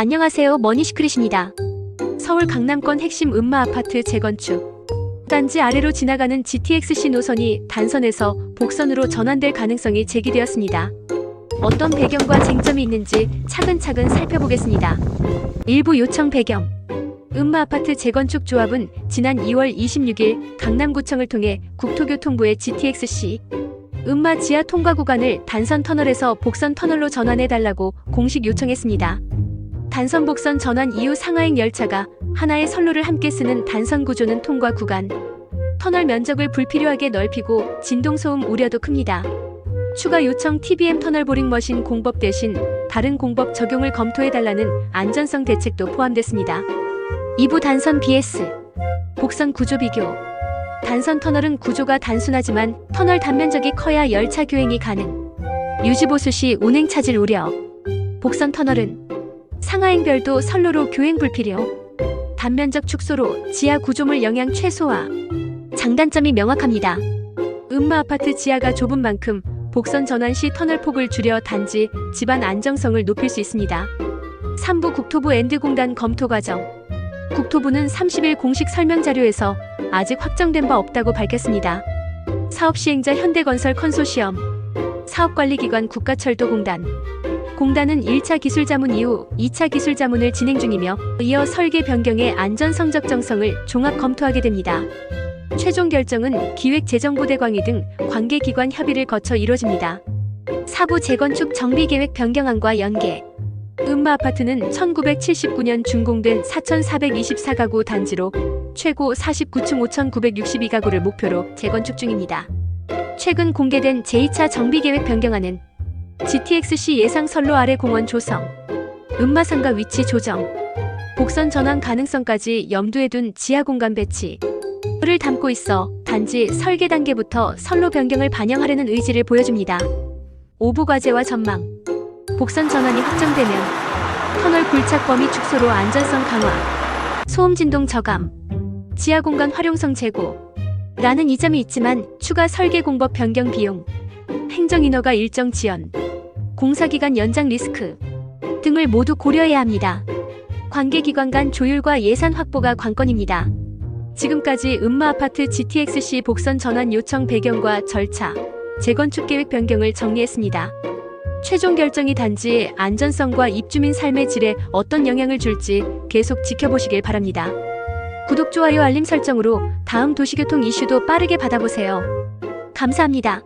안녕하세요. 머니시크릿입니다. 서울 강남권 핵심 음마 아파트 재건축. 단지 아래로 지나가는 GTX-C 노선이 단선에서 복선으로 전환될 가능성이 제기되었습니다. 어떤 배경과 쟁점이 있는지 차근차근 살펴보겠습니다. 일부 요청 배경. 음마 아파트 재건축 조합은 지난 2월 26일 강남구청을 통해 국토교통부의 GTX-C 음마 지하 통과 구간을 단선 터널에서 복선 터널로 전환해달라고 공식 요청했습니다. 단선 복선 전환 이후 상하행 열차가 하나의 선로를 함께 쓰는 단선 구조는 통과 구간. 터널 면적을 불필요하게 넓히고 진동 소음 우려도 큽니다. 추가 요청 TBM 터널 보링 머신 공법 대신 다른 공법 적용을 검토해달라는 안전성 대책도 포함됐습니다. 2부 단선 BS 복선 구조 비교 단선 터널은 구조가 단순하지만 터널 단면적이 커야 열차 교행이 가능. 유지보수 시 운행 차질 우려. 복선 터널은 상하행별도 선로로 교행 불필요. 단면적 축소로 지하 구조물 영향 최소화. 장단점이 명확합니다. 음마 아파트 지하가 좁은 만큼 복선 전환 시 터널 폭을 줄여 단지 집안 안정성을 높일 수 있습니다. 3부 국토부 엔드공단 검토 과정. 국토부는 30일 공식 설명 자료에서 아직 확정된 바 없다고 밝혔습니다. 사업 시행자 현대건설 컨소시엄, 사업관리기관 국가철도공단. 공단은 1차 기술 자문 이후 2차 기술 자문을 진행 중이며 이어 설계 변경의 안전 성적 정성을 종합 검토하게 됩니다. 최종 결정은 기획재정부대광위 등 관계기관 협의를 거쳐 이루어집니다. 사부 재건축 정비계획 변경안과 연계. 음마 아파트는 1979년 준공된 4,424가구 단지로 최고 49층 5,962가구를 목표로 재건축 중입니다. 최근 공개된 제2차 정비계획 변경안은 GTX-C 예상 선로 아래 공원 조성, 음마상가 위치 조정, 복선 전환 가능성까지 염두에 둔 지하 공간 배치, 를 담고 있어 단지 설계 단계부터 선로 변경을 반영하려는 의지를 보여줍니다. 오부 과제와 전망. 복선 전환이 확정되면 터널 굴착 범위 축소로 안전성 강화, 소음 진동 저감, 지하 공간 활용성 제고. 라는 이점이 있지만 추가 설계 공법 변경 비용, 행정 인허가 일정 지연, 공사 기간 연장 리스크 등을 모두 고려해야 합니다. 관계기관 간 조율과 예산 확보가 관건입니다. 지금까지 음마 아파트 GTX-C 복선 전환 요청 배경과 절차, 재건축 계획 변경을 정리했습니다. 최종 결정이 단지 안전성과 입주민 삶의 질에 어떤 영향을 줄지 계속 지켜보시길 바랍니다. 구독, 좋아요, 알림 설정으로 다음 도시교통 이슈도 빠르게 받아보세요. 감사합니다.